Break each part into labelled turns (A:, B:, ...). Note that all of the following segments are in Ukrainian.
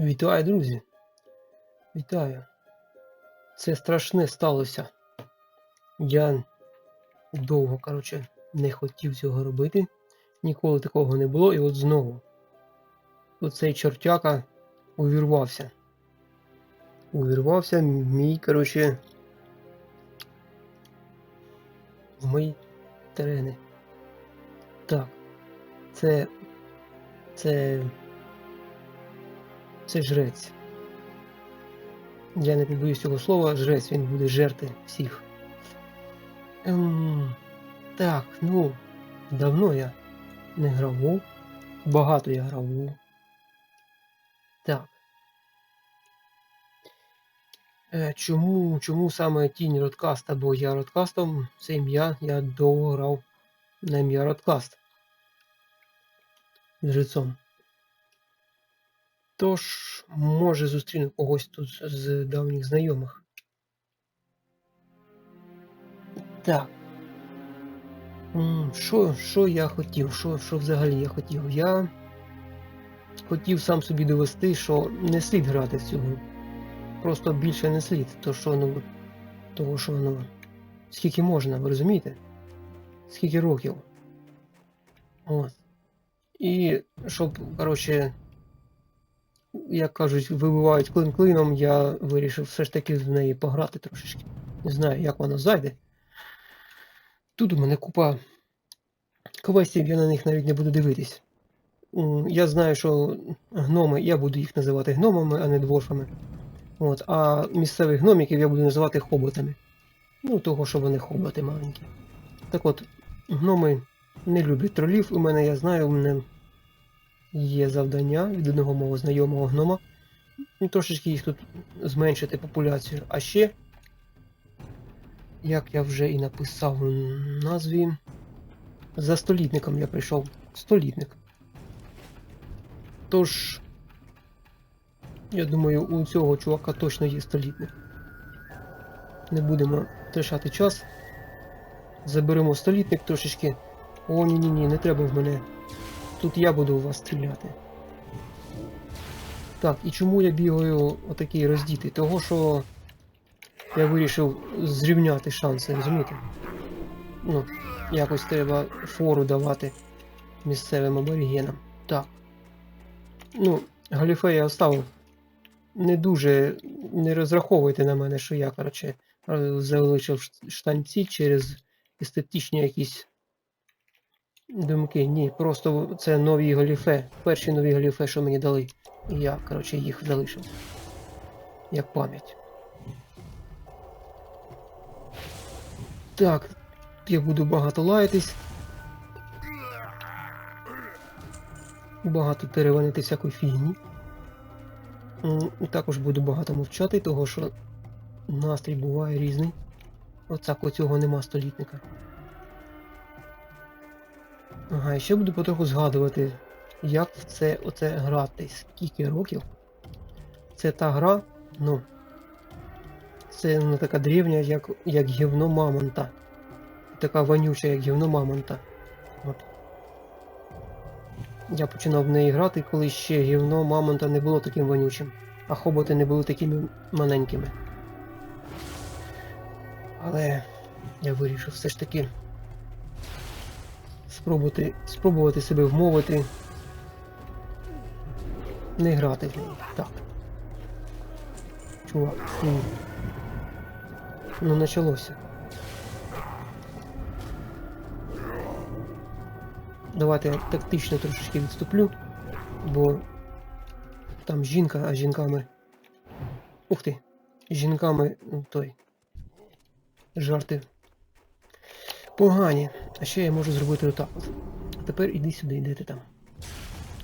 A: Вітаю, друзі. Вітаю. Це страшне сталося. Я довго, коротше, не хотів цього робити. Ніколи такого не було, і от знову. Оцей чортяка увірвався. Увірвався мій, коротше, в мої терени. Так. Це. Це. Це жрець. Я не підбоюсь цього слова, жрець, він буде жерти всіх. Ем, так, ну, давно я не грав Багато я грав Так. Е, чому, чому саме тінь Родкаста, бо я Родкастом, це ім'я, я довго грав на ім'я Родкаст. Жрецом. Тож, може, зустріну когось тут з давніх знайомих. Так. Що, що я хотів? Що, що взагалі я хотів? Я хотів сам собі довести, що не слід грати в цю гру. Просто більше не слід. То що, ну, того, що ну. Скільки можна, ви розумієте? Скільки років. От. І щоб, коротше, як кажуть, вибивають клин клином, я вирішив все ж таки в неї пограти трошечки. Не знаю, як вона зайде. Тут у мене купа квестів, я на них навіть не буду дивитись. Я знаю, що гноми, я буду їх називати гномами, а не дворфами. От, а місцевих гноміків я буду називати хоботами. Ну, того, що вони хоботи маленькі. Так от, гноми не люблять тролів, у мене я знаю, у мене є завдання від одного мого знайомого гнома. Ну, трошечки їх тут зменшити популяцію. А ще, як я вже і написав в назві, за столітником я прийшов. Столітник. Тож, я думаю, у цього чувака точно є столітник. Не будемо втрачати час. Заберемо столітник трошечки. О, ні-ні-ні, не треба в мене Тут я буду у вас стріляти. Так, і чому я бігаю отакий роздітий? Того, що я вирішив зрівняти шанси, розумієте? Ну, якось треба фору давати місцевим аборігенам. Так. Ну, галіфе я оставив. Не дуже не розраховуйте на мене, що я, коротше, залишив штанці через естетичні якісь Думки, ні, просто це нові галіфе. Перші нові галіфе, що мені дали. І я, коротше, їх залишив. Як пам'ять. Так, я буду багато лаятись. Багато тереванити всякої фігні. Також буду багато мовчати, того що настрій буває різний. Оцак оцього нема столітника. Ага, і ще буду потроху згадувати, як це оце грати, скільки років. Це та гра, ну. Це не така древня, як як гівно Мамонта. Така вонюча, як гівно Мамонта. От. Я починав в неї грати, коли ще гівно Мамонта не було таким вонючим, а хоботи не були такими маленькими. Але я вирішив все ж таки спробувати спробувати себе вмовити. Не грати в неї. Так. Чувак. Ну, ну почалося. Давайте я тактично трошечки відступлю, бо там жінка, а жінками... Ух ти! Жінками ну, той. Жарти Погані. А ще я можу зробити отак от. А тепер іди сюди, де ти там.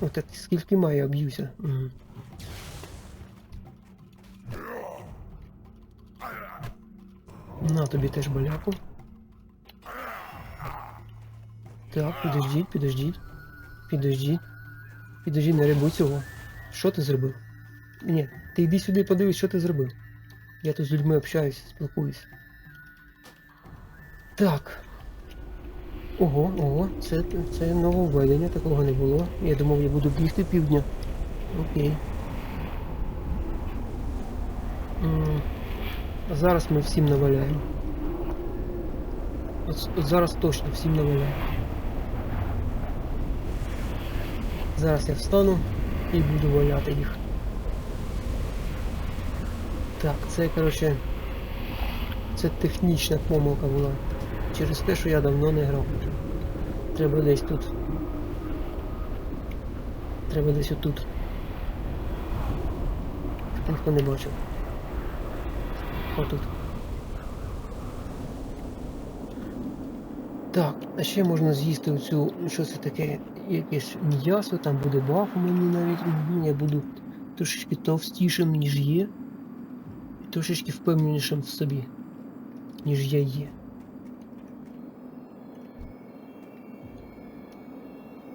A: От так скільки маю, об'юся. Угу. На тобі теж боляку. Так, підождіть, підождіть. Підождіть. Підождіть, не рибуй цього. Що ти зробив? Ні, ти йди сюди подивись, що ти зробив. Я тут з людьми общаюсь, спілкуюсь. Так. Ого, ого, це це нововведення, такого не було. Я думав, я буду бігти півдня. Окей. Зараз ми всім наваляємо. От, от зараз точно всім наваляємо. Зараз я встану і буду валяти їх. Так, це коротше... Це технічна помилка була. Через те, що я давно не грав. Треба десь тут. Треба десь отут. Щоб ніхто не бачив. Отут. Так, а ще можна з'їсти оцю, що це таке, якесь м'ясо, там буде баф мені навіть. Я буду трошечки товстішим, ніж є. Трошечки впевненішим в собі, ніж я є.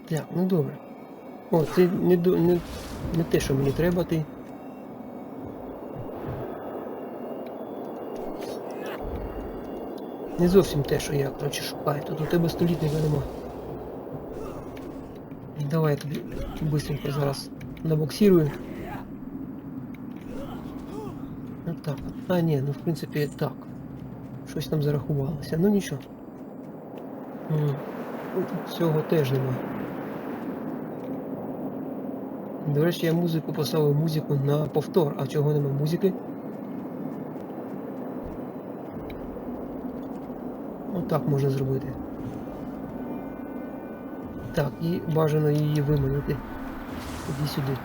A: Так, ну добре. О, це не, не, не те, що мені треба, ти. Не зовсім те, що я, коротше, шукаю. Тут у тебе столітника нема. Давай я тобі быстренько зараз набоксирую. Ну так. А, ні, ну в принципі так. Щось там зарахувалося. Ну нічого. Цього теж нема. До речі, я музику поставив музику на повтор, а чого нема музики? Отак можна зробити. Так, і бажано її виманити. Іди сюди.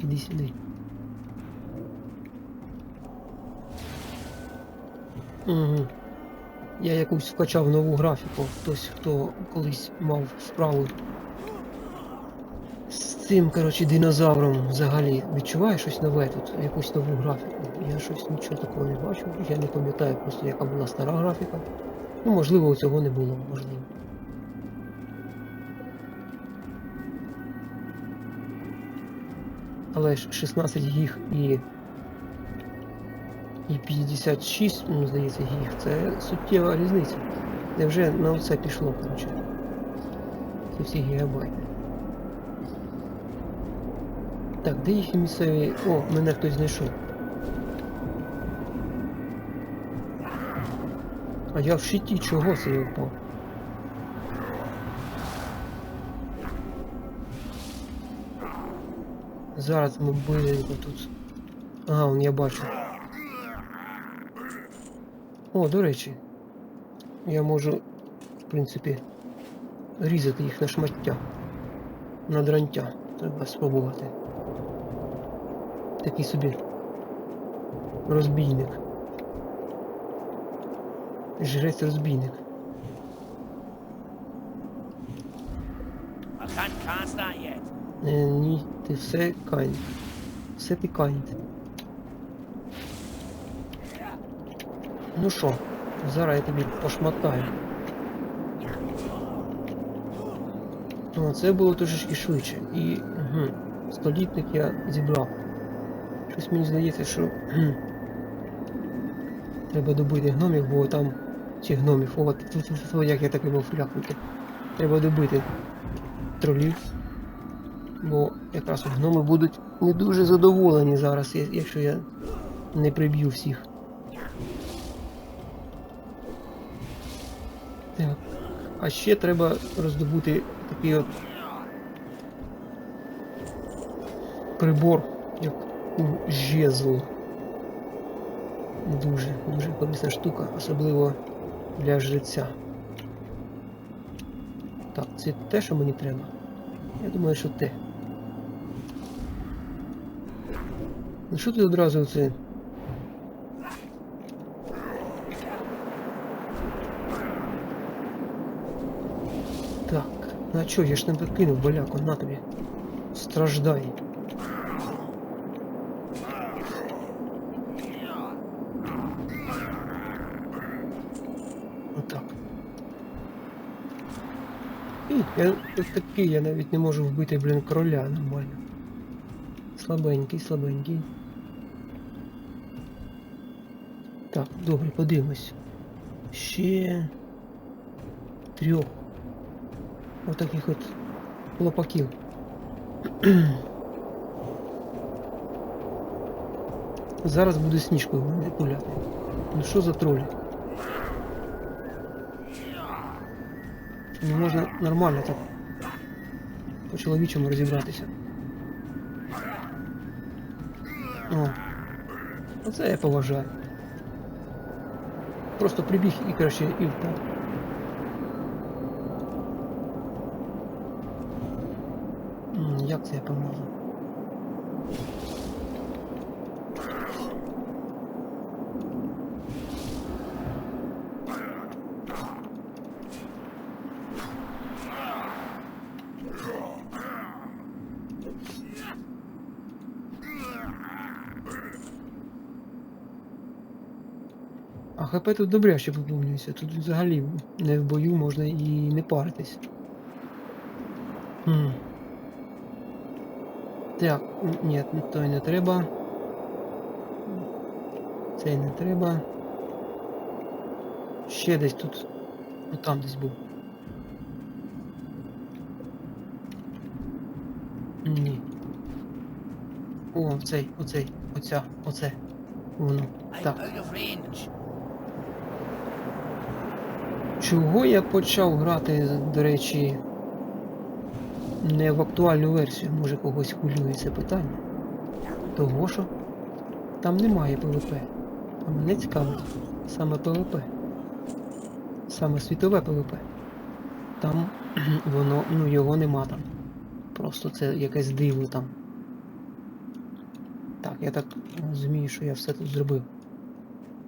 A: Іди сюди. Угу. Я якусь вкачав нову графіку. Хтось, хто колись мав справу з цим, коротше, динозавром взагалі відчуває щось нове тут, якусь нову графіку. Я щось нічого такого не бачу. Я не пам'ятаю просто, яка була стара графіка. Ну, можливо, цього не було, можливо. Але ж 16 гіг і. І 56, ну, здається, гіг. Це суттєва різниця. Невже на оце пішло, коротше. Ці всі гігабайти. Так, де їхні місцеві... О, мене хтось знайшов. А я в щиті чого це я впав? Зараз ми близенько тут. Ага, он я бачу. О, до речі. Я можу, в принципі, різати їх на шмаття. На дрантя. Треба спробувати. Такий собі розбійник. Жрець розбійник. Е, ні, ти все кайнд. Все ти кайнд. Ну що, зараз я тобі пошматаю. О, це було трошечки швидше. І угу, столітник я зібрав. Щось мені здається, що треба добити гномів, бо там чи гномів, о, тьфу, як я таки був флякнути. Треба добити тролів. Бо якраз гноми будуть не дуже задоволені зараз, якщо я не приб'ю всіх. Так. А ще треба роздобути такий от прибор, як ну, жезл. Дуже, дуже корисна штука, особливо для жреця. Так, це те, що мені треба. Я думаю, що те. Ну що ти одразу це? а чо, я ж не покинув боляку, на тобі. Страждай. Отак. І, я от такий, я навіть не можу вбити, блін, короля нормально. Слабенький, слабенький. Так, добре, подивимось. Ще трьох. Отаких от лопаків. Зараз буде сніжкою мене пуляти. Ну що за тролі? Не можна нормально так по-чоловічому розібратися. О, оце я поважаю. Просто прибіг і краще і впав. М, Як це я поможу? А ХП тут добряще поповнюється. Тут взагалі не в бою можна і не паритись. Хм. Так, ні, той не треба. Цей не треба. Ще десь тут. Ну там десь був. Ні. О, цей, оцей, оця, оце. Воно. Так. Чого я почав грати, до речі, не в актуальну версію, може когось хвилює це питання. Того що там немає ПВП. А мене цікавить саме ПВП. Саме світове ПВП. Там воно, ну його нема там. Просто це якесь диво там. Так, я так розумію, що я все тут зробив.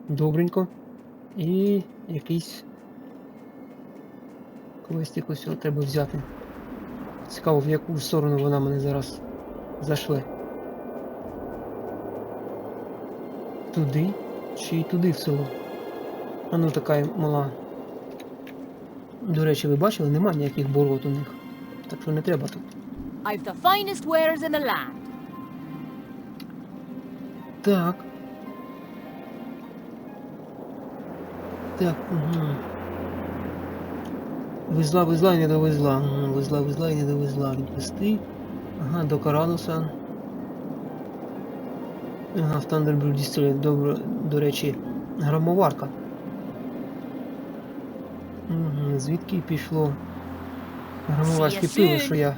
A: Добренько. І якийсь Квестик ось його треба взяти. Цікаво, в яку сторону вона мене зараз зашле. Туди чи й туди в село? А ну така мала. До речі, ви бачили, нема ніяких болот у них. Так що не треба тут.
B: I've the finest wares in the land.
A: Так. Так, угу. Везла, везла і не довезла. Везла, везла і не довезла. Відвести. Ага, до Карануса. Ага, в Thunderbird Distillery, добре, до речі, громоварка. Угу, звідки пішло громоварське пиво, що я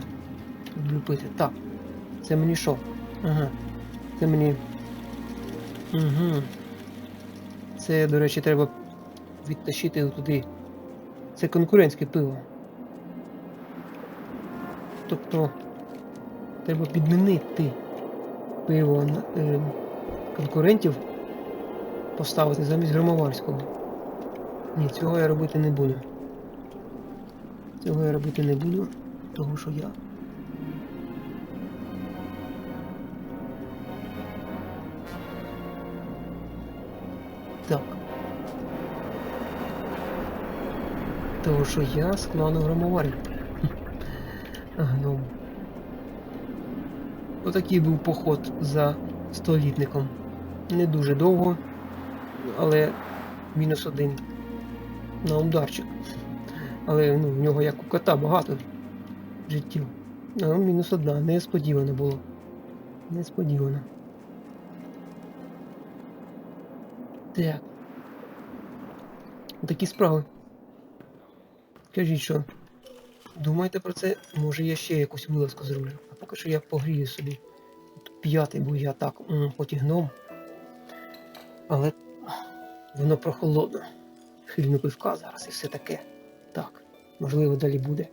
A: люблю пити. Так, це мені що? Ага. Це мені. Угу. Це, до речі, треба відтащити туди. Це конкурентське пиво. Тобто треба підмінити пиво е, конкурентів, поставити замість громоварського. Ні, цього я робити не буду. Цього я робити не буду, тому що я. Так. Тому що я з клану громоварів. Гном. Отакий був поход за столітником. Не дуже довго, але мінус один на ударчик. Але ну, в нього як у кота багато життів. А ну, мінус одна, несподівано було. Несподівано. Так. Такі справи. Кажіть, що думаєте про це? Може я ще якусь вилазку зроблю. А поки що я погрію собі. П'ятий, був я так, м, хоч і гном. Але воно прохолодно. Хильну пивка зараз і все таке. Так, можливо, далі буде.